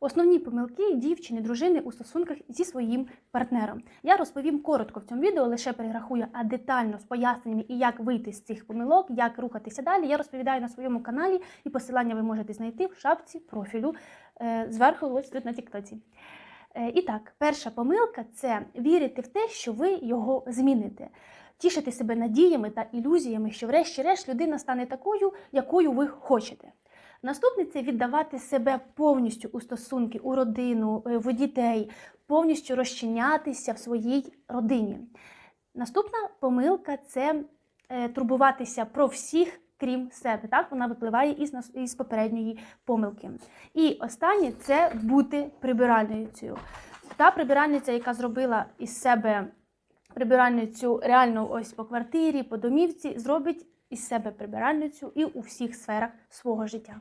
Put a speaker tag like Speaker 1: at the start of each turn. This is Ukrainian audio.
Speaker 1: Основні помилки дівчини, дружини у стосунках зі своїм партнером. Я розповім коротко в цьому відео, лише перерахую, а детально з поясненнями і як вийти з цих помилок, як рухатися далі. Я розповідаю на своєму каналі, і посилання ви можете знайти в шапці профілю е, зверху ось тут на Тіктоці. Е, І так, перша помилка це вірити в те, що ви його зміните. Тішити себе надіями та ілюзіями, що врешті-решт людина стане такою, якою ви хочете. Наступне це віддавати себе повністю у стосунки, у родину, е, в дітей, повністю розчинятися в своїй родині. Наступна помилка це е, турбуватися про всіх, крім себе. Так, вона випливає із, із попередньої помилки. І останнє це бути прибиральницею. Та прибиральниця, яка зробила із себе прибиральницю реально ось по квартирі, по домівці, зробить із себе прибиральницю і у всіх сферах свого життя.